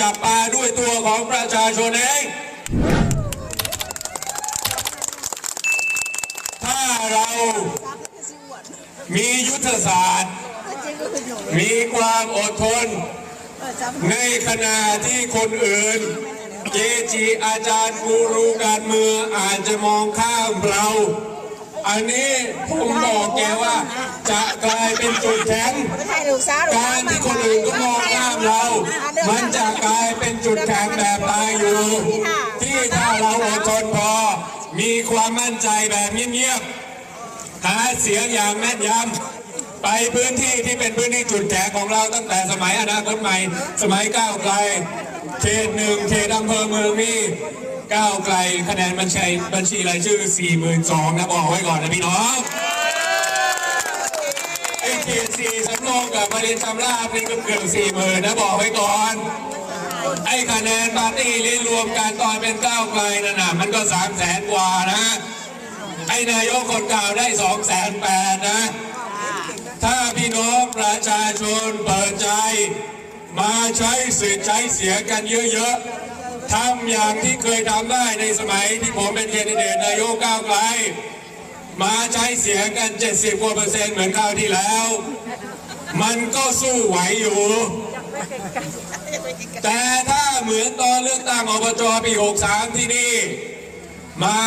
จับปลาด้วยตัวของประชาชนเองถ้าเรามียุทธศาสตร์ มีความอดทน ในขณะที่คนอื่นเจจีอาจารย์กูรูการเมืองอาจจะมองข้ามเรา อันนี้ผมบอกแกว่า จะกลายเป็นจุดแข็งการที่คนอื่นก็มองข้ามเรา มันจะกลายเป็นจุดแข็งแบบตายอยู่ ที่ถ้าเราอดทนพอ มีความมั่นใจแบบเงียบๆหาเสียงอย่างแม่นยำไปพื้นที่ที่เป็นพื้นที่จุดแข็งของเราตั้งแต่สมัยอนาคตใหม่ สมัยก้าวไกลเขตหนึ่งเขตอำเภอเมืองนี่ก้าวไกลคะแนนบัญชีบัญชีรายชื่อ 4 2 0 0 0นะบอกไว้ก่อนนะพี่น้อง ไอ้เขตสี่สำโรงกับมารียนชำราบนี่ก็เกือบสี่หมื่นนะบอกไว้ก่อน ไอ้คะแนนปาร์ตี้ลิรวมกันตอนเป็นก้าวไกลนั่นน่ะมันก็สามแสนกว่านะ ไอ้นายกคนเก่าได้สองแสนแปดนะ ถ้าพี่น้องประชาชนเปิดใจ มาใช้สิทธิใช้เสียงกันเยอะๆทำอย่างที่เคยทำได้ในสมัยที่ผมเป็นแคนดิเดตนายกก้าวไกล มาใช้เสียงกัน 70กว่าเปอร์เซ็นต์เหมือนคราวที่แล้ว มันก็สู้ไหวอยู่ แต่ถ้าเหมือนตอนเลือกตั้งอบจปี 63 ที่นี่ มา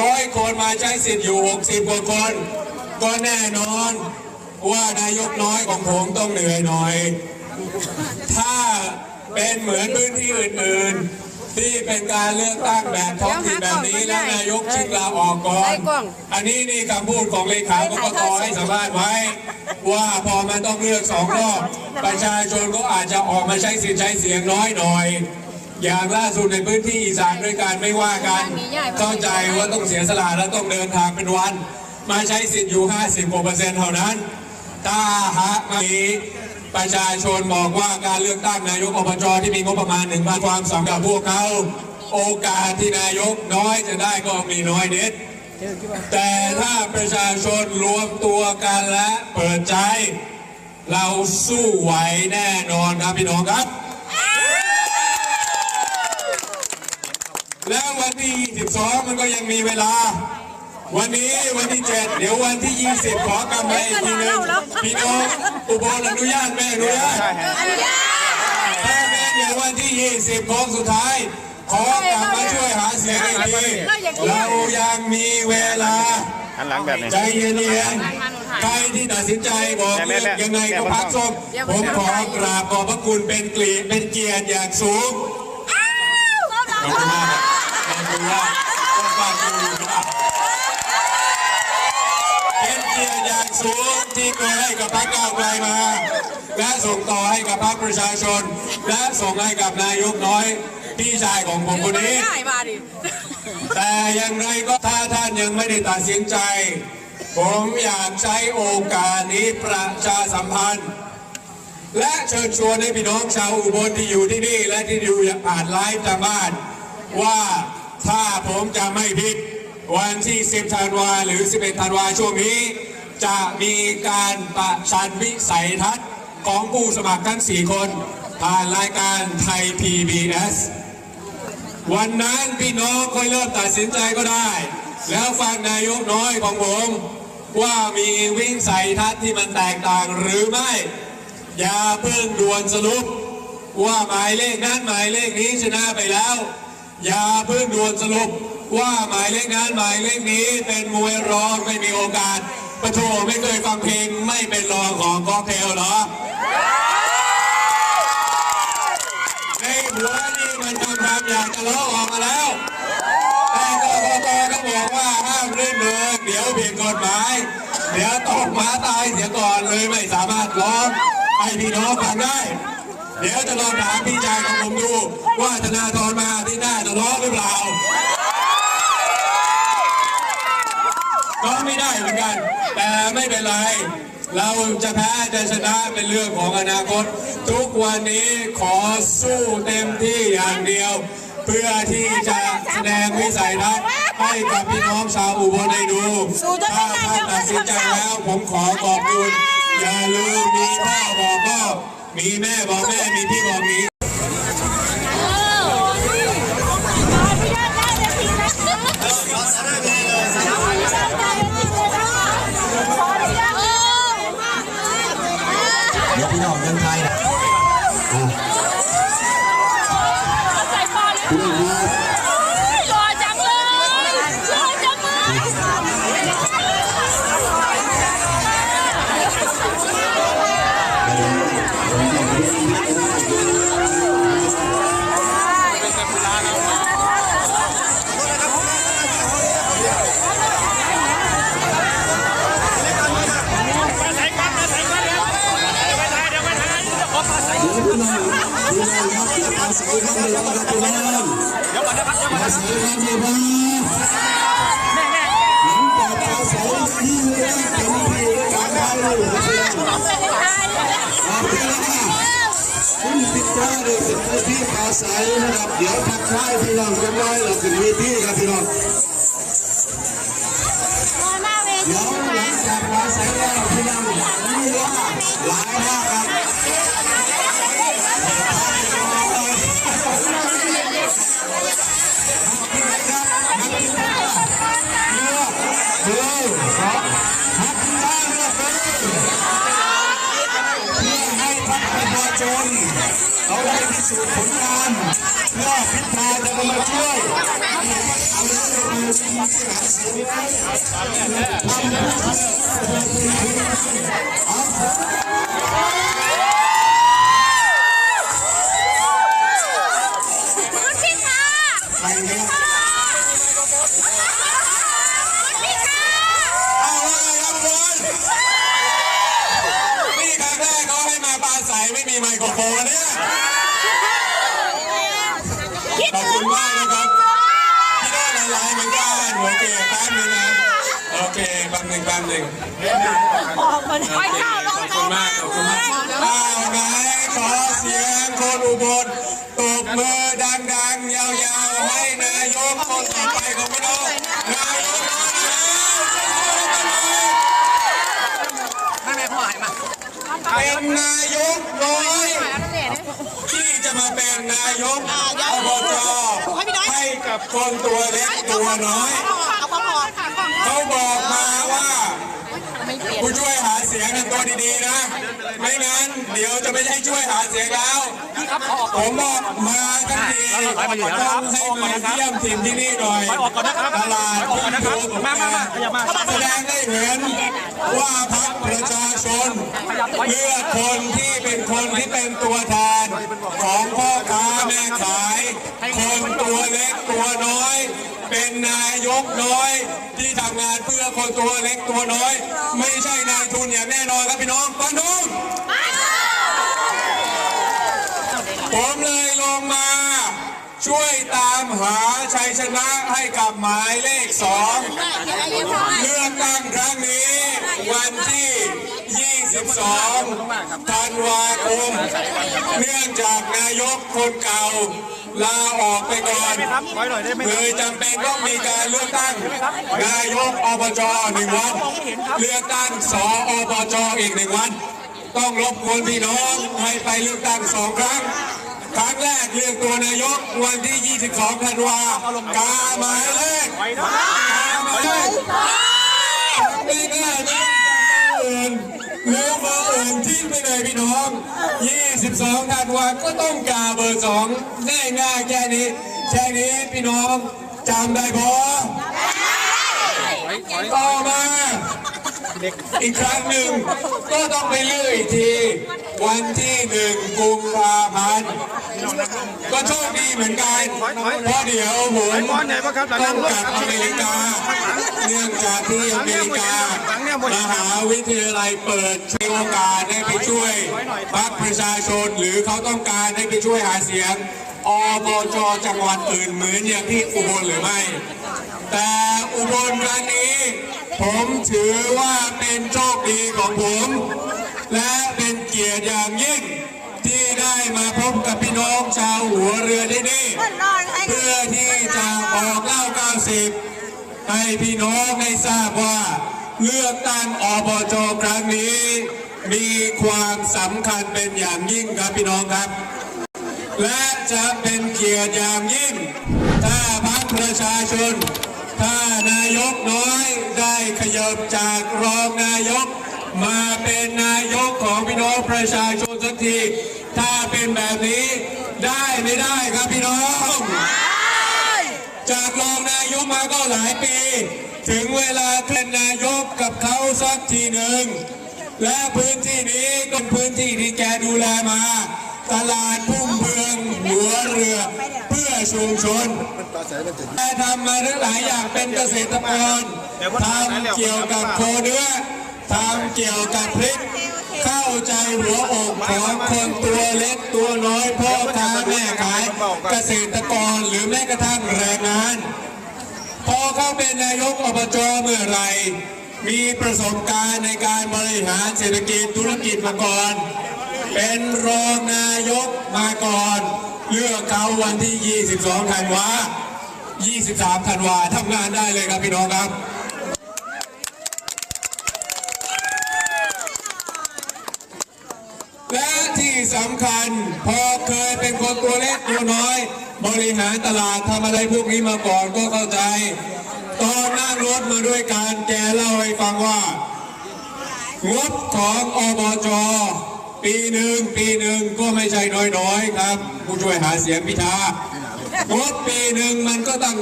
ร้อยคนมาใช้สิทธิ์อยู่ 60 กว่าคน ก็แน่นอนว่านายกน้อยของผมต้องเหนื่อยหน่อย ถ้าเป็นเหมือนพื้นที่อื่นๆ ที่เป็นการเลือกตั้งแบบท้องถิ่นแบบนี้แล้วนายกชิงลาออกก่อน อันนี้นี่คำพูดของเลขากกตให้สัมภาษณ์ไว้ ว่าพอมันต้องเลือกสองรอบประชาชนก็อาจจะออกมาใช้สิทธิ์ใช้เสียงน้อยหน่อย อย่างล่าสุดในพื้นที่อีสานด้วยกันไม่ว่ากันเข้าใจว่าต้องเสียสละและต้องเดินทางเป็นวัน มาใช้สิทธิ์อยู่ 50กว่าเปอร์เซ็นต์เท่านั้นถ้าหากมี ประชาชนบอกว่าการเลือกตั้งนายกอบจที่มีงบประมาณหนึ่งพันความสำหรับพวกเขา โอกาสที่นายกน้อยจะได้ก็มีน้อยนิด แต่ถ้าประชาชนรวมตัวกันและเปิดใจ เราสู้ไหวแน่นอนครับพี่น้องครับ แล้ววันที่ 22 มันก็ยังมีเวลา วันนี้วันที่7เดี๋ยววันที่20ขอกำไรอีกทีหนึงพี่น้องอุบลอนุญาตแม่อนุญาตถ้าแม่เดี๋ยววันที่20โค้งสุดท้าย ขอกลับมาช่วยหาเสียงอีกทีเรายังมีเวลาหันหลังแบบนี้ใจเย็นๆใครที่ตัดสินใจบอกแม่เลือกแม่ยังไงก็แม่พักส้มผมขอกราบขอบพระคุณเป็นเกลียรติเป็นเกียรติอย่างสูงขอบคุณมากครับขอบคุณมากขอบคุณมากเป็นเกียรติอย่าง สูงที่เคยให้กับพรรคก้าวไกลมา และส่งต่อให้กับพรรคประชาชน และส่งให้กับนายกน้อยพี่ชายของผมคนนี้ ง่ายมาดิ แต่อย่างไรก็ถ้าท่านยังไม่ได้ตัดสินใจ ผมอยากใช้โอกาสนี้ประชาสัมพันธ์ และเชิญชวนให้พี่น้องชาวอุบลที่อยู่ที่นี่ และที่อยู่ผ่านไลฟ์ทางบ้าน ว่าถ้าผมจะไม่ผิดวันที่ 10 ธันวาหรือ 11 ธันวาช่วงนี้ จะมีการประชันวิสัยทัศน์ของผู้สมัครทั้ง 4 คน ผ่านรายการไทย PBS วันนั้นพี่น้องค่อยเริ่มตัดสินใจก็ได้ แล้วฟังนายกน้อยของผมว่ามีวิ่งใส่ทัศน์ที่มันแตกต่างหรือไม่ อย่าเพิ่งด่วนสรุป ว่าหมายเลขนั้นหมายเลขนี้ชนะไปแล้ว อย่าเพิ่งด่วนสรุปว่าหมายเลขนั้นหมายเลขนี้เป็นมวยรองไม่มีโอกาส ปะโถไม่เคยฟังเพลงไม่เป็นรองของกอกเทลเหรอในหัวนี่มันทำความอยากจะล้อออกมาแล้วแต่กกตก็บอกว่าห้ามเล่นเลยเดี๋ยวผิดกฎหมาย เดี๋ยวตกหมาตายเสียก่อนเลยไม่สามารถร้องให้พี่น้องฟังได้ เดี๋ยวจะลองถามพี่ชายของผมดูว่าธนาธรมาที่หน้าจะร้องหรือเปล่า ร้องไม่ได้เหมือนกัน แต่ไม่เป็นไร เราจะแพ้จะชนะเป็นเรื่องของอนาคต ทุกวันนี้ขอสู้เต็มที่อย่างเดียว เพื่อที่จะแสดงวิสัยทัศน์ให้กับพี่น้องชาวอุบลได้ดู ถ้าท่านตัดสินใจแล้วผมขอขอบคุณ อย่าลืมมีพ่อบอกพ่อมีแม่บอกแม่มีพี่บอกมี ไม่มีไมโครโฟนเนี่ย แป๊บนึงแป๊บนึงโอเคขอบคุณมากขอบคุณมากอ้าวไหนขอเสียงคนอุบลตบมือดังๆ ยาวๆ ให้นายกคนต่อไปของพี่น้องนายกน้อยนะไม่ไม่พ่อหายมาเป็นนายกน้อยที่จะมาเป็นนายกอบจให้กับคนตัวเล็กตัวน้อย เขาบอกมาว่า ผู้ช่วยหาเสียงกันตัวดีๆนะ ไม่งั้นเดี๋ยวจะไม่ใช่ช่วยหาเสียงแล้ว ผมบอกมาทันทีต้องให้มาเยี่ยมทีมที่นี่หน่อยไปออกก่อนนะครับตลาดออกก่อนนะครับมามามาขยับมาแสดงได้เห็นว่าพรรคประชาชนเลือกคนที่เป็นคนที่เป็นตัวแทนของพ่อค้าแม่ขาย คนตัวเล็กตัวน้อยเป็นนายกน้อยที่ทำงานเพื่อคนตัวเล็กตัวน้อย ไม่ใช่นายทุนอย่างแน่นอนครับพี่น้องปานุมผมเลยลงมา ช่วยตามหาชัยชนะให้กับหมายเลขสองเลือกตั้งครั้งนี้ วันที่ 22 ธันวาคม เนื่องจากนายกคนเก่า ลาออกไปก่อนครับถอยหน่อยได้ไหมเลยจำเป็นต้องมีการเลือกตั้งนายกอบจหนึ่งวัน เลือกตั้งสอบจอีกหนึ่งวัน ต้องรบกวนพี่น้องให้ไปเลือกตั้งสองครั้ง ครั้งแรกเลือกตัวนายกวันที่ 22 ธันวากาหมายเลขไปนะกาหมายเลข นหรือเบอร์อื่นทิ้งไปเลยพี่น้อง 22ธันวาก็ต้องกาเบอร์สองง่ายๆแค่นี้ แค่นี้พี่น้องจำได้พอต่อมา อีกครั้งหนึ่งก็ต้องไปเลือกอีกที วันที่หนึ่งกุมภาพันธ์ก็โชคดีเหมือนกันเพราะเดี๋ยวผมต้องกลับอเมริกาเนื่องจากที่อเมริกามหาวิทยาลัยเปิดมีโอกาสได้ไปช่วยพรรคประชาชนหรือเขาต้องการได้ไปช่วยหาเสียงอบจจังหวัดอื่นเหมือนอย่างที่อุบลหรือไม่ แต่อุบลครั้งนี้ ผมถือว่าเป็นโชคดีของผม และเป็นเกียรติอย่างยิ่ง ที่ได้มาพบกับพี่น้องชาวหัวเรือที่นี่ เพื่อที่จะบอกเล่า 90 ให้พี่น้องได้ทราบว่าเลือกตั้งอบจครั้งนี้ มีความสำคัญเป็นอย่างยิ่งครับพี่น้องครับ และจะเป็นเกียรติอย่างยิ่ง ถ้าพรรคประชาชน ถ้านายกน้อยได้ขยับจากรองนายก มาเป็นนายกของพี่น้องประชาชนสักที ถ้าเป็นแบบนี้ได้ไม่ได้ครับพี่น้อง จากรองนายกมาก็หลายปี ถึงเวลาเป็นนายกกับเขาสักทีหนึ่งและพื้นที่นี้ก็เป็นพื้นที่ที่แกดูแลมา ตลาดพุ่มเพืองหัวเรือ เพื่อชุมชน ทำมาทั้งหลายอย่างเป็นเกษตรกรทำเกี่ยวกับโคเนื้อทำเกี่ยวกับพริก เข้าใจหัวอกของคนตัวเล็กตัวน้อยพ่อค้าแม่ขายเกษตรกรหรือแม้กระทั่งแรงงาน พอเขาเป็นนายกอบจเมื่อไรมีประสบการณ์ในการบริหารเศรษฐกิจธุรกิจมาก่อน เป็นรองนายกมาก่อน เลือกเขาวันที่ 22 ธันวา 23ธันวาทำงานได้เลยครับพี่น้องครับ และที่สำคัญพอเคยเป็นคนตัวเล็กตัวน้อย บริหารตลาดทำอะไรพวกนี้มาก่อนก็เข้าใจ ตอนนั่งรถมาด้วยกันแกเล่าให้ฟังว่างบของอบจปีหนึ่งปีหนึ่งก็ไม่ใช่น้อยๆครับ ผู้ช่วยหาเสียงพิธา งบปีหนึ่งมันก็ตั้ง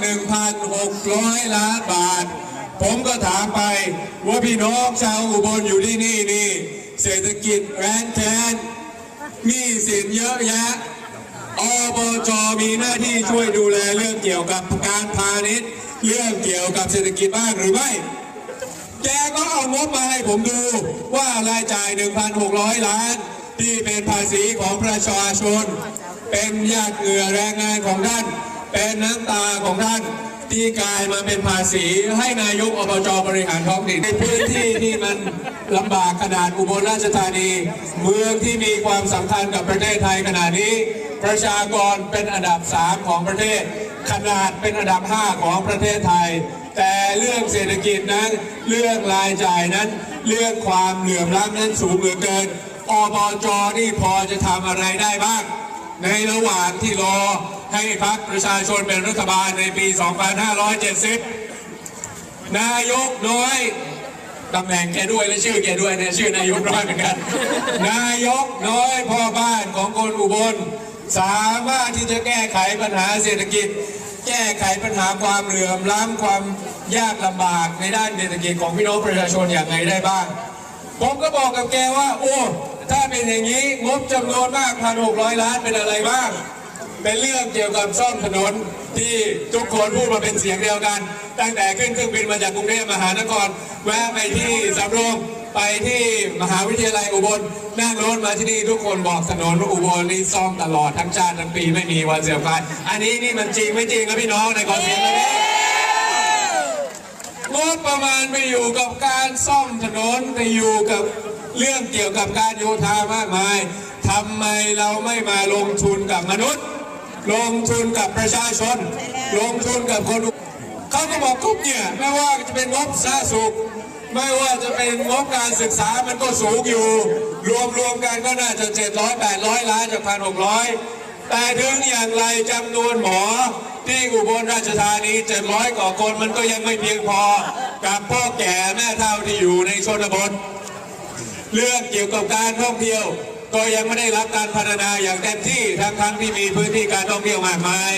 1,600 ล้านบาท ผมก็ถามไปว่าพี่น้องชาวอุบลอยู่ที่นี่นี่เศรษฐกิจแร้นแค้นหนี้สินเยอะแยะอบจมีหน้าที่ช่วยดูแลเรื่องเกี่ยวกับการพาณิชย์ เรื่องเกี่ยวกับเศรษฐกิจบ้างหรือไม่ แกก็เอางบมาให้ผมดูว่ารายจ่าย 1,600 ล้าน ที่เป็นภาษีของประชาชน เป็นญาติเหงื่อแรงงานของท่าน เป็นน้ำตาของท่านที่กลายมาเป็นภาษีให้นายกอบจบริหารท้องถิ่นในพื้นที่ที่มันลำบากขนาดอุบลราชธานี เมืองที่มีความสำคัญกับประเทศไทยขนาดนี้ ประชากรเป็นอันดับ 3 ของประเทศ ขนาดเป็นอันดับ 5 ของประเทศไทย แต่เรื่องเศรษฐกิจนั้น เรื่องรายจ่ายนั้น เรื่องความเหลื่อมล้ำนั้นสูงเหลือเกินอบจนี่พอจะทำอะไรได้บ้าง ในระหว่างที่รอให้พักประชาชนเป็นรัฐบาลในปี 2570 นายกน้อยตำแหน่งแกด้วยและชื่อแกด้วยเนี่ยชื่อนายกน้อยเหมือนกัน นายกน้อยพ่อบ้านของคนอุบล สามารถที่จะแก้ไขปัญหาเศรษฐกิจ แก้ไขปัญหาความเหลื่อมล้ำความยากลำบากในด้านเศรษฐกิจของพี่น้องประชาชนอย่างไรได้บ้าง ผมก็บอกกับแกว่า โอ้ ถ้าเป็นอย่างนี้งบจำนวนมากพันหกร้อยล้านเป็นอะไรบ้าง เป็นเรื่องเกี่ยวกับซ่อมถนนที่ทุกคนพูดมาเป็นเสียงเดียวกัน ตั้งแต่ขึ้นเครื่องบินมาจากกรุงเทพมหานครแวะไปที่สำโรงไปที่มหาวิทยาลัยอุบลนั่งรถมาที่นี่ทุกคนบอกถนนอุบลนี่ซ่อมตลอดทั้งชาติทั้งปีไม่มีวันเสียการอันนี้นี่มันจริงไม่จริงครับพี่น้องในขอเสียงเลยนะงบประมาณไปอยู่กับการซ่อมถนนไปอยู่กับ เรื่องเกี่ยวกับการโยธามากมายทำไมเราไม่มาลงทุนกับมนุษย์ ลงทุนกับประชาชน ลงทุนกับคนเขาก็บอกทุกเนี่ยไม่ว่าจะเป็นงบสาธารณสุข ไม่ว่าจะเป็นงบการศึกษามันก็สูงอยู่ รวมรวมๆกันก็น่าจะ 700 800 ล้านจากพันหกร้อยแต่ถึงอย่างไรจำนวนหมอที่อุบลราชธานี 700กว่าคนมันก็ยังไม่เพียงพอ กับพ่อแก่แม่เฒ่าที่อยู่ในชนบท เรื่องเกี่ยวกับการท่องเที่ยว ก็ยังไม่ได้รับการพัฒนาอย่างเต็มที่ทั้งทั้งๆที่มีพื้นที่การท่องเที่ยวมากมาย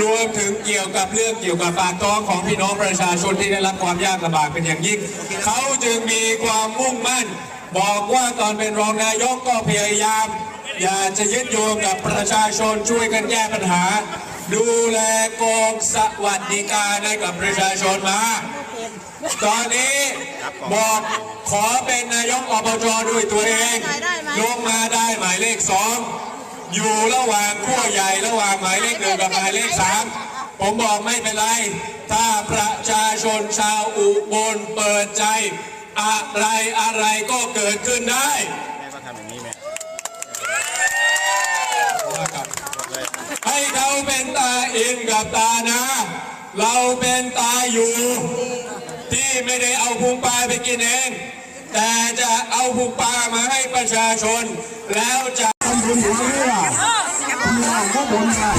รวมถึงเกี่ยวกับเรื่องเกี่ยวกับปากท้องของพี่น้องประชาชนที่ได้รับความยากลำบากเป็นอย่างยิ่งเขาจึงมีความมุ่งมั่น บอกว่าตอนเป็นรองนายกก็พยายาม อยากจะยึดโยงกับประชาชนช่วยกันแก้ปัญหา ดูแลกองสวัสดิการให้กับประชาชนมา ตอนนี้บอกขอเป็นนายกอบจด้วยตัวเองลงมาได้หมายเลขสองอยู่ระหว่างขั้วใหญ่ระหว่างหมายเลขหนึ่งกับหมายเลขสามผมบอกไม่เป็นไร ถ้าประชาชนชาวอุบลเปิดใจ อะไรอะไรก็เกิดขึ้นได้ให้เขาเป็นตาอินกับตานะ เราเป็นตาอยู่ ที่ไม่ได้เอาพุงปลาไปกินเอง แต่จะเอาพุงปลามาให้ประชาชน แล้วจะทำบุญหัวเรือพี่น้องก็บุญกัน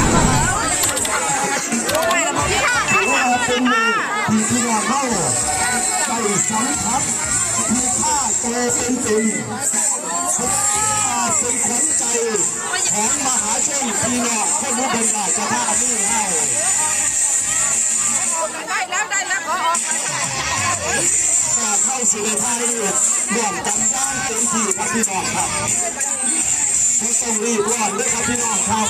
ว่าเป็นมือที่พี่น้องเข้าได้สัมผัสมีค่าโตเป็นจริงเป็นขวัญใจของมหาชนพี่น้องคนรู้เป็นราชธานีให้ได้แล้วได้แล้วขอออกถ้า เข้าสู่ในไทยร่วมกันด้านเต็มที่ครับพี่น้องครับไม่ต้องรีบร้อนด้วยครับพี่น้องครับ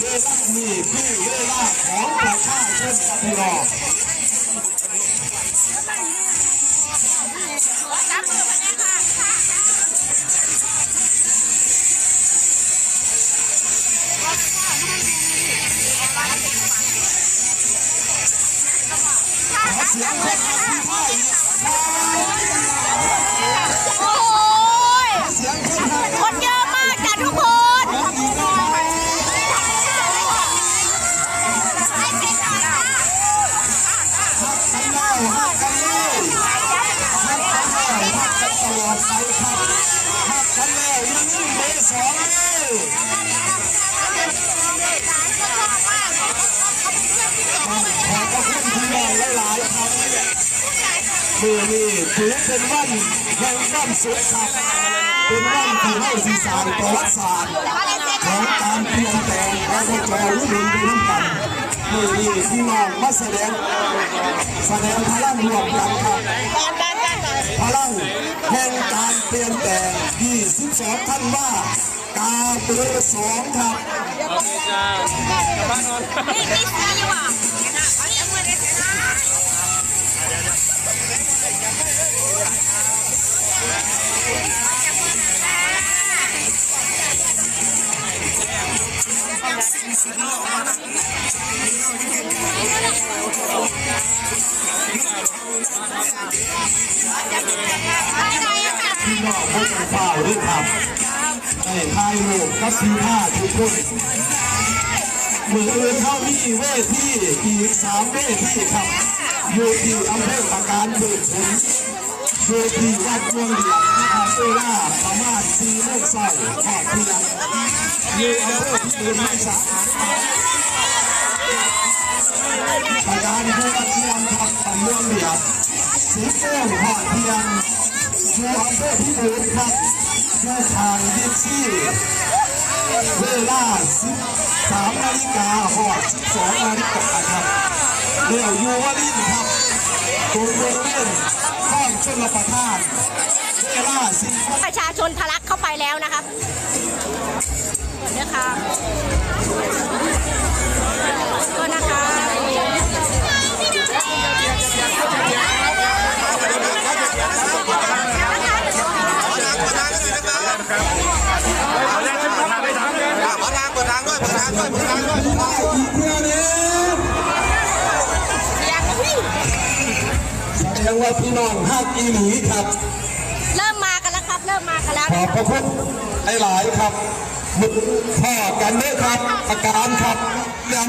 เวลานี้คือเวลาของประชาชนครับพี่น้อง เสียงคนทำที่พ่ายโอ้ยคนเยอะมากจ้ะทุกคนอีกแล้วกั ถือเป็นวันแห่งความสุขครับเป็นวันที่ให้สีสานประวัติศาสตร์ของการเปลี่ยนแปลงของพวกเรารุ่นไปน้ำกันมือนี้พี่น้องมาแสดงแสดงพลังรวมกันครับพลังแห่งการเปลี่ยนแปลง22ท่านว่ากาเบอร์สองครับนี่นี่สีอยู่อะ พี่น้องผู้เป็นฝ่าวด้วยครับได้ายรูปกับพี่ผ้าทุกคนมืออื่นเท่านี้เวทีอีกสามเวทีครับอยู่ที่อำเภอปราการเบิดผลอยู่ที่วัดเมืองเดียรับ เวลาประมาณสี่โมงเช้าขอดเพียงอยู่อำเภอที่เดินไม่สะอาดประการเพื่อเทียมครับตำเมืองเดียดสีโก้ขอดเพียงอยู่อำเภอพิบูลครับอยู่ทางบิ๊กซี่เวลา13นาฬิกาหอด12นาฬิกาครับเดี๋ยวยู่วลินครับตรงบริเวณข้องชนประทานเวลา10 ประชาชนทะลักเข้าไปแล้วนะครับเดี๋ยวค่ะก็นะคะขอทางเปิดทางด้วยเปิดทางด้วยเปิดทางด้วยอีกเพื่อนี้แสดงว่าพี่น้องฮักอีหลีครับ อบพระคุณหลายๆครับมึกพ่อกันเด้อครับอาการครับยัง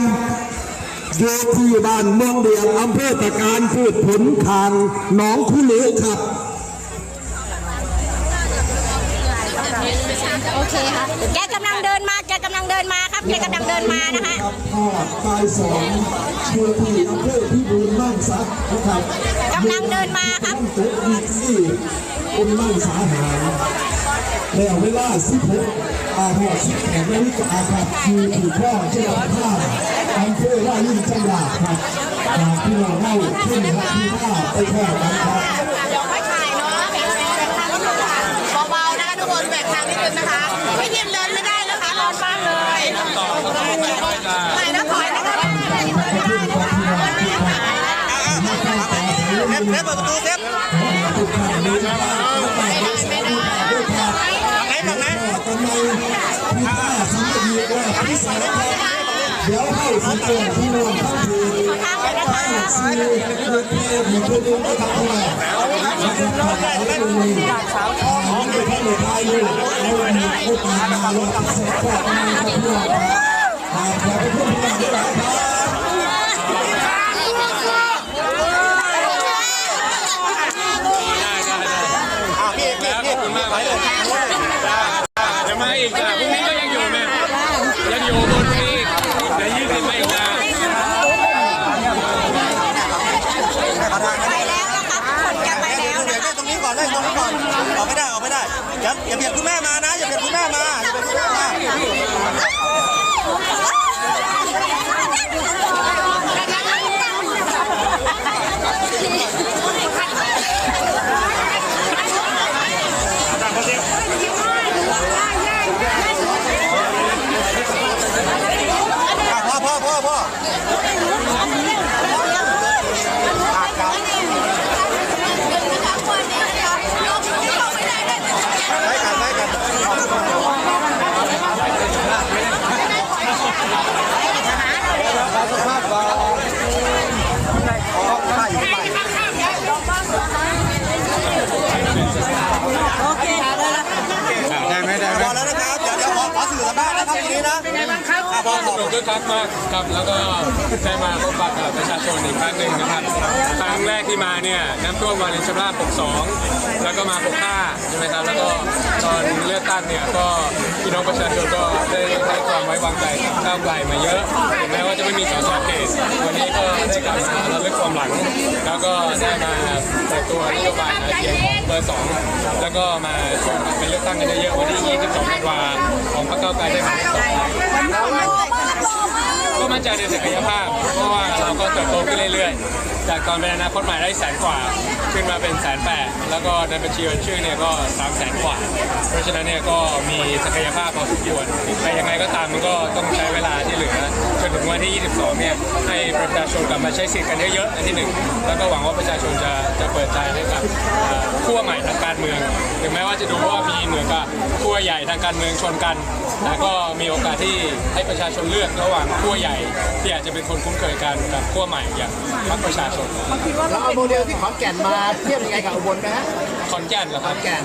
อยู่ที่บ้านเมืองเดียงอำเภอตะการพืชผลทางหนองคุเหลครับโอเคค่ะแกกำลังเดินมาแกกำลังเดินมาครับแกกำลังเดินมานะคะครับพ่อตายสองชื่อที่อำเภอพิบูลบ้านสักนะครับกำลังเดินมาครับต้องตกอีกสี่คุณบ้านสาหาร แล้วเวลา16อาหอ18นาฬิกาครับคือที่พ่อเจ้าท่าอำเภอว่ายิ่งจังหวัดครับอ่าพี่น้องเล่าขึ้นครับที่ว่าไปแข่งกันครับเดี๋ยวไม่ถ่ายเนาะแบ่งแบ่งทางนิดนึงค่ะเบาๆนะคะทุกคนแบ่งทางนิดนึงนะคะไม่ยินเดินไม่ได้นะคะร้อนมากเลยถ่ายแล้วถอยนะคะเซฟเซฟเปิดประตูเซฟ ทำไมพี่ป้าสมัยนี้ว่าพี่สาวครับเดี๋ยวให้สังเกตพี่น้องทั้งทีทางเลยนะคะซื้อเงินเพียงมีคนนึงก็ทำอะไรนะครับทำอะไรตรงนี้อ๋อไม่ใช่ในไทยเลยเอาหนึ่งพูดมามาลงเสร็จก็มาครับพี่น้องครับขอบคุณพี่น้องด้วยนะครับ พี่พี่พี่ไปเลย ยังมาอีกอะพรุ่งนี้ก็ยังอยู่แม่ยังอยู่บนนี้แต่ยืดขึ้นมาอีกนะ ไปแล้วนะครับคนจะไปแล้ว เดี๋ยวตรงนี้ก่อนเลยตรงนี้ก่อนออกไม่ได้ออกไม่ได้อย่าอย่าเบียดคุณแม่มานะอย่าเบียดคุณแม่มาอย่าเบียดคุณแม่มา พ่อพ่อพ่อพ่อไปกันไปกันขอถ่ายอยู่ไป ชมคึ กคักมากครับแล้วก็ได้มาพบปะกับประชาชนอีกครั้งหนึ่งนะครับครั้งแรกที่มาเนี่ยน้ำท่วมมาในชำราบ62 แล้วก็มา65ใช่ไหมครับแล้วก็ตอนเลือกตั้งเนี่ยก็พี่น้องประชาชนก็ได้ให้ความไว้วางใจก้าวไกลมาเยอะถึงแม้ว่าจะไม่มีสสเขตวันนี้ก็ได้กลับมาระลึกความหลัง แล้วก็ได้มาเปิดตัวนโยบายหาเสียงของเบอร์สองแล้วก็มาช่วยกันไปเลือกตั้งกันเยอะๆวันที่ 22ธันวาของพรรคก้าวไกลได้มาต่อไปก็ มั่นใจในศักยภาพ เพราะว่าเราก็เติบโตขึ้นเรื่อยๆ จากตอนเป็นอนาคตใหม่ได้แสนกว่า ขึ้นมาเป็นแสนแปดแล้วก็ในบัญชีรายชื่อเนี่ยก็สามแสนกว่า เพราะฉะนั้นเนี่ยก็มีศักยภาพพอสมควรแต่ยังไงก็ตามมันก็ต้องใช้เวลาที่เหลือจนถึงวันที่ 22 เนี่ยให้ประชาชนกลับมาใช้สิทธิ์กันเยอะๆอันที่หนึ่งแล้วก็หวังว่าประชาชนจะจะเปิดใจให้กับ ขั้วใหม่ทางการเมือง ถึงแม้ว่าจะดูว่ามีเหมือนกับขั้วใหญ่ทางการเมืองชนกัน แต่ก็มีโอกาสที่ให้ประชาชนเลือกระหว่างขั้วใหญ่ ที่อาจจะเป็นคนคุ้นเคยกันกับขั้วใหม่อย่างพรรคประชาชนเราเอาโมเดลที่ขอนแก่นมาเทียบยังไงกับอุบลไหมฮะขอนแก่นเหรอครับแก่น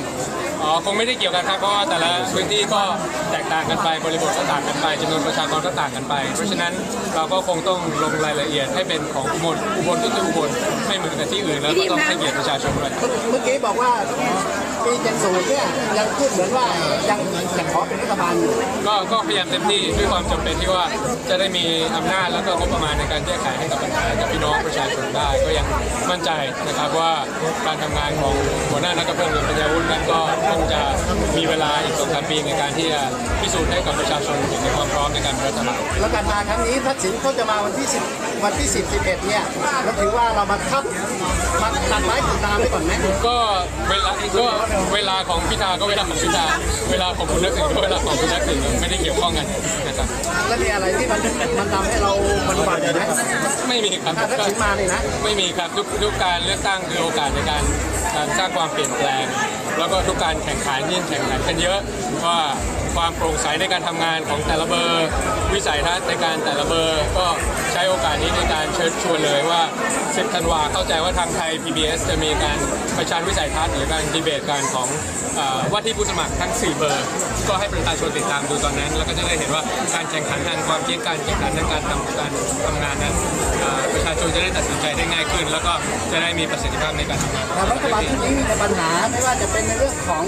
อ๋อคงไม่ได้เกี่ยวกันครับเพราะว่าแต่ละพื้นที่ก็แตกต่างกันไปบริบทก็ต่างกันไปจำนวนประชากรก็ต่างกันไป เพราะฉะนั้นเราก็คงต้องลงรายละเอียดให้เป็นของอุบลอุบลก็คืออุบลไม่เหมือนกับที่อื่นแล้วก็ต้องให้เกียรติประชาชนด้วย เมื่อกี้บอกว่า ปีเจ็ดศูนย์เนี่ยยังพูดเหมือนว่ายังยังขอเป็นรัฐบาลอยู่ก็ก็พยายามเต็มที่ด้วยความจำเป็นที่ว่าจะได้มีอำนาจแล้วก็งบประมาณในการแก้ไขให้กับปัญหากับพี่น้องประชาชนได้ก็ยังมั่นใจนะครับว่าการทำงานของหัวหน้านักการเมืองปัญญาวุฒินั้นก็คงจะมีเวลาอีกสองสามปีในการที่จะพิสูจน์ให้กับประชาชนเห็นถึงความพร้อมในการเป็นรัฐบาลแล้วการมาครั้งนี้ทักษิณเขาจะมาวันที่สิบวันที่สิบสิบเอ็ดเนี่ยแล้วถือว่าเรามาคับมาตัดไม้ติดตามไปก่อนไหมก็เวลาก็เวลาของพิธาก็เวลาของพิธาเวลาของคุณทักษิณก็เวลาของคุณทักษิณไม่ได้เกี่ยวข้องกันนะครับแล้วมีอะไรที่มันมันทำให้เรามันหวั่นไหมไม่มีครับถ้าทักษิณมาเลยนะไม่มีครับทุกทุกการเลือกตั้งคือโอกาสในการการสร้างความเปลี่ยนแปลง แล้วก็ทุกการแข่งขันยิ่งแข่งขันกันเยอะว่าความโปร่งใสในการทำงานของแต่ละเบอร์ วิสัยทัศน์ในการแต่ละเบอร์ ก็ใช้โอกาสนี้ในการเชิญชวนเลยว่า 10 ธันวาเข้าใจว่าทางไทย PBS จะมีการ ประชันวิสัยทัศน์หรือการดีเบตกันของอว่าที่ผู้สมัครทั้ง 4 เบอร์ ก็ให้ประชาชนติดตามดูตอนนั้น แล้วก็จะได้เห็นว่าการแข่งขันทางความคิดการแข่งขันทางการทำการทำงานนั้นประชาชนจะได้ตัดสินใจได้ง่ายขึ้น แล้วก็จะได้มีประสิทธิภาพในการทำงานรัฐบาลชุดนี้มีแต่ปัญหาไม่ว่าจะเป็นในเรื่องของ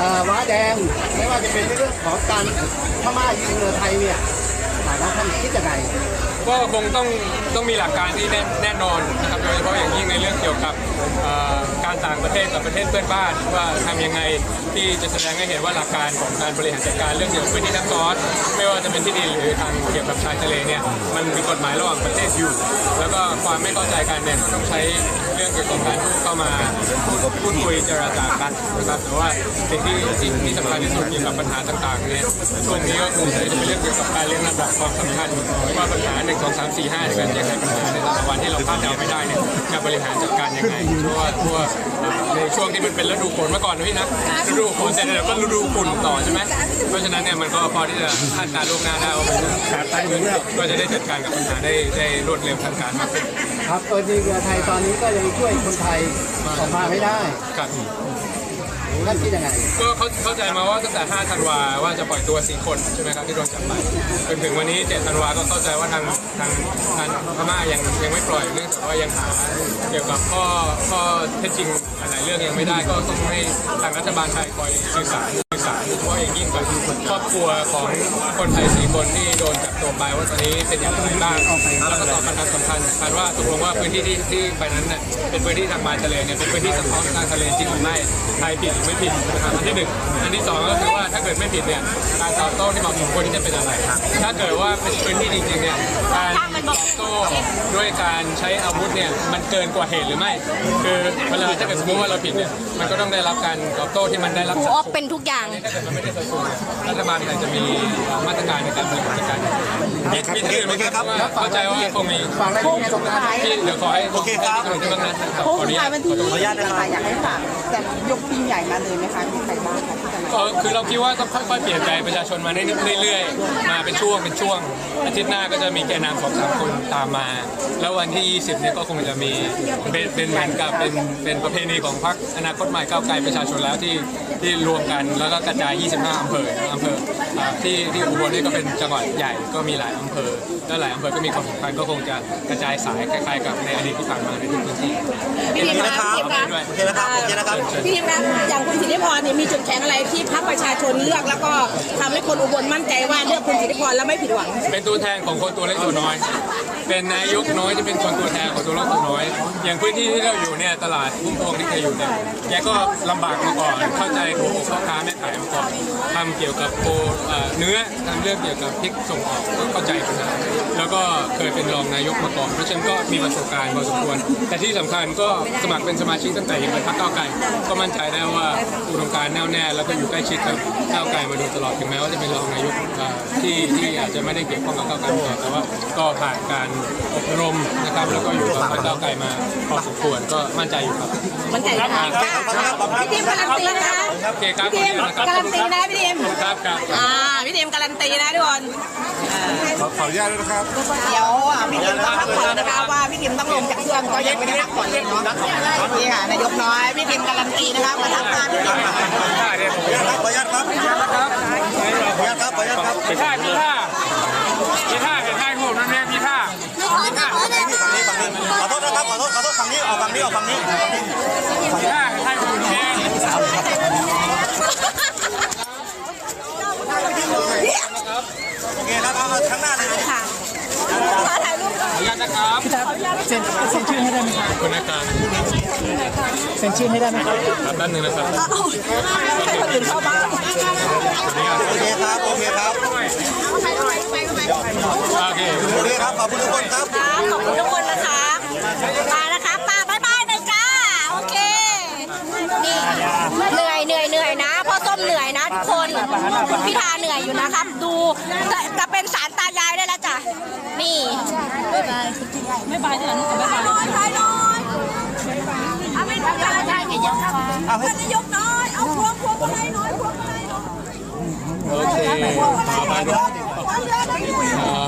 อว้าแดง ไม่ว่าจะเป็นในเรื่องของการพม่ายิงเรือไทยเนี่ยถามว่าท่านคิดยังไง ก็คงต้องต้องมีหลักการที่แน่แน่นอนนะครับโดยเฉพาะอย่างยิ่งในเรื่องเกี่ยวกับการต่างประเทศกับประเทศเพื่อนบ้าน ว่าทำยังไงที่จะแสดงให้เห็นว่าหลักการของการบริหารจัดการเรื่องเกี่ยวกับพื้นที่ทับซ้อนไม่ว่าจะเป็นที่ดินหรือทางเกี่ยวกับชายทะเลเนี่ยมันมีกฎหมายระหว่างประเทศอยู่ แล้วก็ความไม่เข้าใจกันเนี่ยต้องใช้เรื่องเกี่ยวกับการเข้ามาพูดคุยเจรจากันนะครับแต่ว่าสิ่งที่สิ่งที่สำคัญที่สุดเกี่ยวกับปัญหาต่างๆเนี่ยช่วงนี้ก็คงจะเป็นเรื่องเกี่ยวกับการเรียงลำดับความสำคัญว่าปัญหา1 2 3 4 5ในการแก้ไขปัญหาในแต่ละวันที่เราคาดเดาไม่ได้เนี่ยจะบริหารจัดการยังไงเพราะว่าเพราะว่าในช่วงที่มันเป็นฤดูฝนเมื่อก่อนนะพี่นะฤดูฝนเสร็จแล้วก็ฤดูฝุ่นต่อใช่ไหมเพราะฉะนั้นเนี่ยมันก็พอที่จะคาดการณ์ล่วงหน้าได้ว่ามันจะก็จะได้จัดการกับปัญหาได้ได้รวดเร็วทันการมากขึ้นครับเออดีเรือไทยตอนนี้ก็ยังช่วยคนไทยออกมาไม่ได้ครับท่านคิดยังไงก็เขาเข้าใจมาว่าตั้งแต่ 5 ธันวาว่าจะปล่อยตัว 4 คนใช่ไหมครับที่โดนจับไปจนถึงวันนี้ 7 ธันวาก็เข้าใจว่าทางางทางพม่ายังยังไม่ปล่อยเนื่องจากว่ายังหาเกี่ยวกับข้อข้อเท็จจริงหลายเรื่องยังไม่ได้ก็ต้องให้ทางรัฐบาลไทยคอยสื่อสาร สื่อสารโดยเฉพาะอย่างยิ่งกับครอบครัวของคนไทย4คนที่โดนจับตัวไปว่าตอนนี้เป็นอย่างไรบ้างแล้วก็ตอบคำถามสำคัญสำคัญว่าตกลงว่าพื้นที่ที่ที่ไปนั้นเนี่ยเป็นพื้นที่ทางมาทะเลเนี่ยเป็นพื้นที่สะท้อนทางทะเลจริงหรือไม่ไทยผิดหรือไม่ผิดนะครับอันที่หนึ่งอันที่สองก็คือว่าถ้าเกิดไม่ผิดเนี่ยการตอบโต้ที่เหมาะสมควรที่จะเป็นอะไรถ้าเกิดว่าเป็นพื้นที่จริงๆเนี่ยการตอบโต้ด้วยการใช้อาวุธเนี่ยมันเกินกว่าเหตุหรือไม่ คือเวลาถ้าเกิดสมมติว่าเราผิดเนี่ยมันก็ต้องได้รับการตอบโต้ที่มันได้รับโอ้ออกเป็นทุกอย่างถ้าเกิดมันไม่ได้สัดส่วนเนี่ยรัฐบาลไทยจะมีมาตรการในการบริหารจัดการมีมีที่อื่นไหมครับว่าเข้าใจว่าคงมีฝากอะไรที่ไงตรงนั้นที่เดี๋ยวขอให้โอเคครับขอบคุณมากนะขอโค้งอนุสุดญาท้ายตวันที่20นะคะอยากให้ฝากแต่ยกทีมใหญ่มาเลยไหมคะมีใครบ้างคะก็ คือเราคิดว่าต้องค่อยๆเปลี่ยนใจประชาชนมาเรื่อยๆ มาเป็นช่วงเป็นช่วง อาทิตย์หน้าก็จะมีแกนนำสองสามคนตามมา แล้ววันที่ 20เนี่ยก็คงจะมีเป็นเป็นเหมือนกับเป็นเป็นประเพณีของพรรคอนาคตใหม่ก้าวไกลประชาชนแล้วที่ที่รวมกันแล้วก็กระจาย 25 อำเภออำเภออ่าที่ที่อุบลนี่ก็เป็นจังหวัดใหญ่ก็มีหลายอำเภอและหลายอำเภอก็มีความสำคัญก็คงจะกระจายสายคล้ายๆกับในอดีตที่ผ่านมาในทุกพื้นที่พี่ทีมนะคะครับพี่ทีมคะโอเคนะครับโอเคนะครับพี่ทีมคะอย่างคุณสิทธิพรเนี่ยมีจุดแข็งอะไรที่พรรคประชาชนเลือกแล้วก็ทำให้คนอุบลมั่นใจว่าเลือกคุณสิทธิพรแล้วไม่ผิดหวัง เป็นตัวแทนของคนตัวเล็กตัวน้อย เป็นนายกน้อยที่เป็นคนตัวแทนของตัวเล็กตัวน้อย อย่างพื้นที่ที่เราอยู่เนี่ยตลาดพุ่มพวงที่เคยอยู่เนี่ยแกก็ลำบากมาก่อนเข้าใจหัวอกพ่อค้าแม่ขายมาก่อนทำเกี่ยวกับโคเอ่อเนื้อทำเรื่องเกี่ยวกับพริกส่งออกก็เข้าใจปัญหาแล้วก็เคยเป็นรองนายกมาก่อนเพราะฉะนั้นก็มีประสบการณ์พอสมควร แต่ที่สำคัญก็สมัครเป็นสมาชิกตั้งแต่ยังเป็นพรรคก้าวไกลก็มั่นใจได้ว่าอุดมการแน่วแน่แล้วก็อยู่ใกล้ชิดกับก้าวไกลมาโดยตลอดถึงแม้ว่าจะเป็นรองนายกเอ่อที่ที่อาจจะไม่ได้เกี่ยวข้องกับก้าวไกลมาก่อนแต่ว่าก็ผ่านการอบรมนะครับแล้วก็อยู่กับพรรคก้าวไกลมาพอสมควรก็มั่นใจอยู่ครับมั่นใจค่ะพี่ทีมการันตีนะคะโอเคครับพี่ทีมขอบคุณครับการันตีนะพี่ทีมครับครับอ่าพี่ทีมการันตีนะทุกคนขออนุญาตด้วยนะครับเดี๋ยวอะพี่ทีมต้องพักผ่อนนะคะว่าพี่ทีมต้องลงจากเครื่องก็ยังไม่ได้พักผ่อนเลยเนาะนี่ค่ะนายกน้อยพี่ทีมการันตีนะคะมาทักทายพี่ทีมขออนุญาตครับขออนุญาตครับขออนุญาตครับขออนุญาตครับพี่ท่าพี่ท่าพี่ท่าพี่ท่าผมนั่นเองพี่ ขอโทษนะครับขอโทษขอโทษฝั่งนี้ออกฝั่งนี้ออกฝั่งนี้พี่ท่าพี่ท่าผมเองโอเคครับเอาข้างหน้าเลยนะค่ะขอถ่ายรูปขออนุญาตนะครับเซ็นเซ็นชื่อให้ได้ไหมครับคุณนะครับเซ็นชื่อให้ได้ไหมครับครับแป๊บนึงนะครับให้คนอื่นเข้าบ้านโอเคครับโอเคครับโอเคโอเคครับขอบคุณทุกคนครับครับขอบคุณทุกคนนะคะมานะคะป้าบายบายหน่อยจ้า โอเค นี่เหนื่อยเหนื่อยเหนื่อยนะพ่อส้มเหนื่อยนะทุกคนคุณพิธาเหนื่อยอยู่นะครับ ดูจะจะเป็นสารตายายได้แล้วจ้ะ นี่ไม่บายไม่บายเดี๋ยวนี้ไม่บายน้อยบายน้อยเอาไม่ทำได้ได้ไงยังท่านนายกน้อย เอาพวงพวงมาลัยน้อยพวงมาลัยน้อยโอเคต่อไปด้วย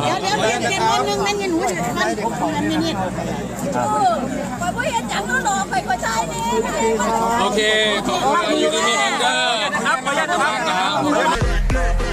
เดี๋ยวเดี๋ยวเดี๋ยวเดี๋ยวนึงนั่นยังหัวมันมันไม่เนี่ยไปบ่เห็นจังเนาะรอไปก็ใช้นี่โอเคขอบคุณยูดีมีแองเกอร์ครับขออนุญาตนะครับ